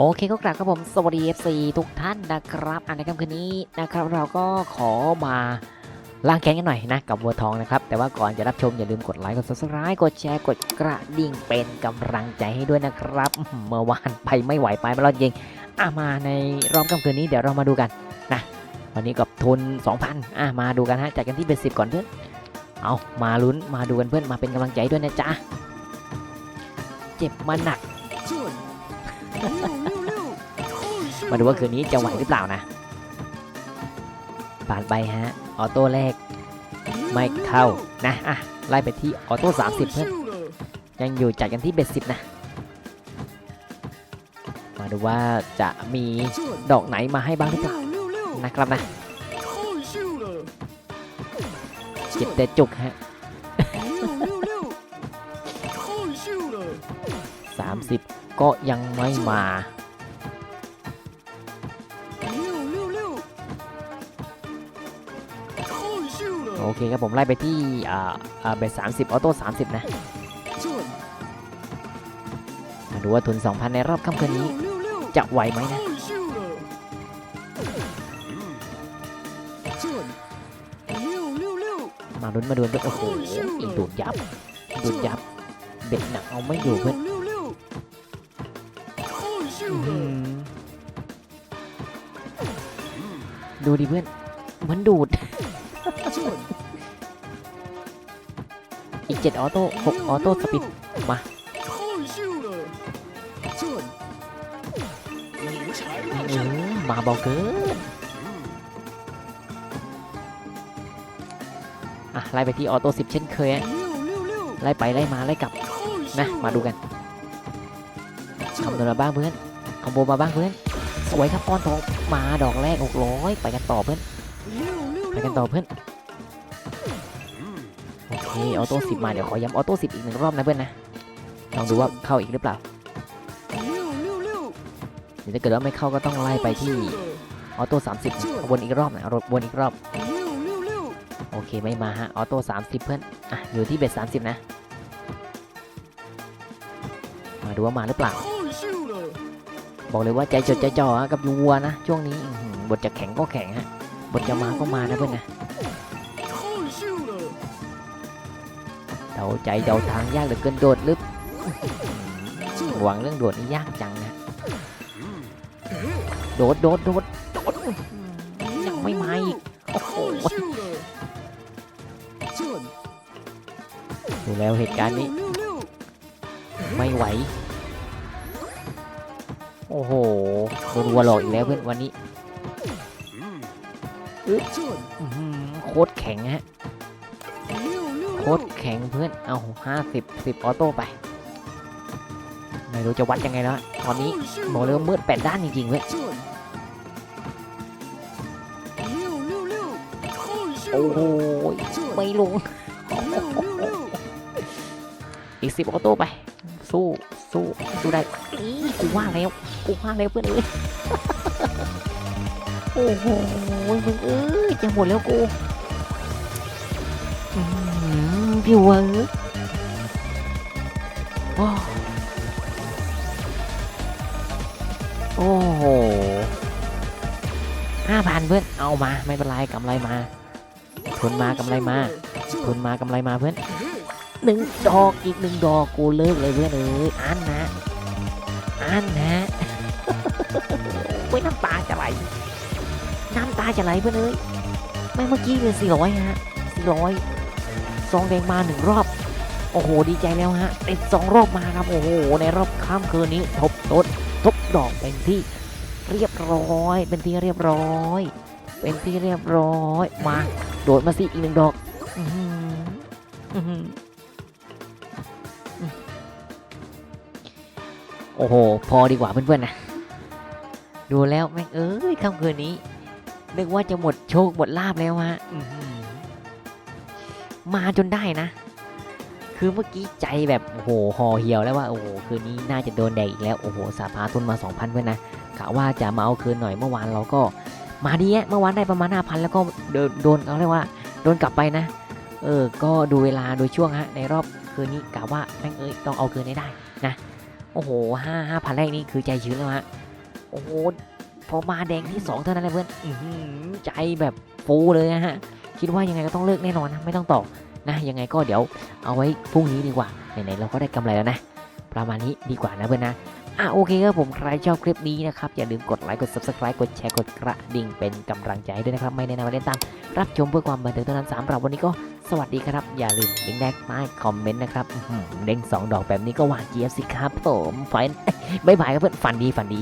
โอเคก็กลับครับผมสวัสดี FC ทุกท่านนะครับอันในค่ำคืนนี้นะครับ เราก็ขอมาล้างแค้นกันหน่อยนะกับวัวทองนะครับ แต่ว่าก่อนจะรับชมอย่าลืมกดไลค์กด subscribe กดแชร์กดกระดิ่งเป็นกำลังใจให้ด้วยนะครับ เมื่อวานไปไม่ไหวไปไม่รอดจริงอะมาในรอบค่ำคืนนี้เดี๋ยวเรามาดูกันนะวันนี้กับทุน 2,000อะมาดูกันฮะจัดกันที่เป็นสิบก่อนเพื่อนเอามาลุ้นมาดูกันเพื่อนมาเป็นกำลังใจด้วยนะจ๊ะเจ็บมาหนัก มาดูว่าคืนนี้จะไหวหรือเปล่านะผ่านไปฮะ ออโต้แรก ไม่เข้านะอะไล่ไปที่ออโต้30 เพื่อน ยังอยู่จัดกันที่เบ็ดสิบนะ มาดูว่าจะมีดอกไหนมาให้บ้างหรือเปล่านะครับนะเจ็บแต่จุกฮะ30ก็ยังไม่มา โอเคครับผมไล่ไปที่อ่าอ่าเบ็ดสามสิบออโต้สามสิบนะมาดูว่าทุน 2,000 ในรอบค่ำคืนนี้ จะไหวไหมนะมาลุ้นมาดูด้วยโอ้โหอีกดูดยับดูดยับเบ็ดหนักเอาไม่อยู่เพื่อนดูดิเพื่อนเหมือนดูด อีก7ออโต้6ออโต้สปิดมาเออมาเบาเกินอะไล่ไปที่ออโต้10เช่นเคยฮะไล่ไปไล่มาไล่กลับนะมาดูกันคำนวณมาบ้างเพื่อนคอมโบมาบ้างเพื่อนสวยครับป้อนทองมาดอกแรก600ไปกันต่อเพื่อนไปกันต่อเพื่อน โอเคออโต้10มาเดี๋ยวขอย้ำออโต้10อีกหนึ่งรอบนะเพื่อนนะลองดูว่าเข้าอีกหรือเปล่าเดี๋ยวถ้าเกิดว่าไม่เข้าก็ต้องไล่ไปที่ออโต้30วนอีกรอบนะวนอีกรอบโอเคไม่มาฮะออโต้30เพื่อนอะอยู่ที่เบ็ด30นะมาดูว่ามาหรือเปล่า บอกเลยว่าใจจดใจจ่อกับยูวัวนะช่วงนี้บทจะแข็งก็แข็งฮะบทจะมาก็มานะเพื่อนนะ เดาใจเดาทางยากเหลือเกินโดดลึกหวังเรื่องโดดนี่ยากจังนะโดดโดดโดดโดดยังไม่มาอีกโอ้โหดูแล้วเหตุการณ์นี้ ไม่ไหว โอ้โหโดนวัวหลอกอีกแล้วเพื่อนวันนี้โคตรแข็งฮะ โคตรแข็งเพื่อน เอาห้าสิบสิบออโต้ไป ไม่รู้จะวัดยังไงแล้ว ตอนนี้บอกเลยว่ามืดแปดด้านจริงๆเว้ย โอ้โห ไม่ลง อีกสิบออโต้ไป สู้ สู้ สู้ได้กูว่าแล้ว กูว่าแล้วเพื่อนเอ้ย โอ้โหมึงเอ้ยจะหมดแล้วกู อพี่เวอร์โอ้โอ้โหห้าพันเพื่อน เอามา ไม่เป็นไรกำไรมา ทุนมากำไรมา ทุนมากำไรมาเพื่อนหนึ่งดอกอีกหนึ่งดอกกูเลิกเลยเพื่อนเอ้ยอันนะอันนะโอ้ยน้ำตาจะไหลน้ำตาจะไหลเพื่อนเอ้ยไม่เมื่อกี้เลยสี่ร้อยฮะสี่ร้อย ซองแดงมาหนึ่งรอบ โอ้โห ดีใจแล้วฮะติดสองรอบมาครับ โอ้โห ในรอบข้ามคืนนี้ทบต้นทบดอกเป็นที่เรียบร้อย เป็นที่เรียบร้อย เป็นที่เรียบร้อย มา โดดมาสิอีกหนึ่งดอก อื้อหืออื้อหืออื้อโอ้โห พอดีกว่าเพื่อนๆนะ ดูแล้วแม่งเอ้ยค่ำคืนนี้นึกว่าจะหมดโชคหมดลาบแล้วฮะ มาจนได้นะ คือเมื่อกี้ใจแบบโอ้โหห่อเหี่ยวแล้วว่าโอ้โหคืนนี้น่าจะโดนแดกอีกแล้วโอ้โหสาพาทุนมา 2,000เพื่อนนะกะว่าจะมาเอาคืนหน่อยเมื่อวานเราก็มาดีอะเมื่อวานได้ประมาณ5,000แล้วก็โดนโดนเขาเรียกว่าโดนกลับไปนะ เออ ก็ดูเวลาดยช่วงฮะในรอบคืนนี้กะว่าแม่งเอ้ยต้องเอาคืนให้ได้นะโอ้โหห้าห้าพันแรกนี่คือใจชื้นแล้วฮะโอ้โหพอมาแดงที่สองเท่านั้นแหละเพื่อนใจแบบฟูเลยฮะ คิดว่ายังไงก็ต้องเลิกแน่นอนนะไม่ต้องต่อนะยังไงก็เดี๋ยวเอาไว้พรุ่งนี้ดีกว่าไหนๆเราก็ได้กำไรแล้วนะ ประมาณนี้ดีกว่านะเพื่อนนะอะโอเคครับผมใครชอบคลิปนี้นะครับอย่าลืมกดไลค์กด subscribe กดแชร์กดกระดิ่งเป็นกำลังใจให้ด้วยนะครับ ไม่แนะนำไม่ได้ตามรับชมเพื่อความบันเทิงเท่านั้นสำหรับวันนี้ก็สวัสดีครับ อย่าลืมลิงแรกใต้คอมเมนต์นะครับเด้งสองดอกแบบนี้ก็หวานเจี๊ยบสิครับผมฝันบ๊ายบายครับเพื่อนฝันดีฝันดี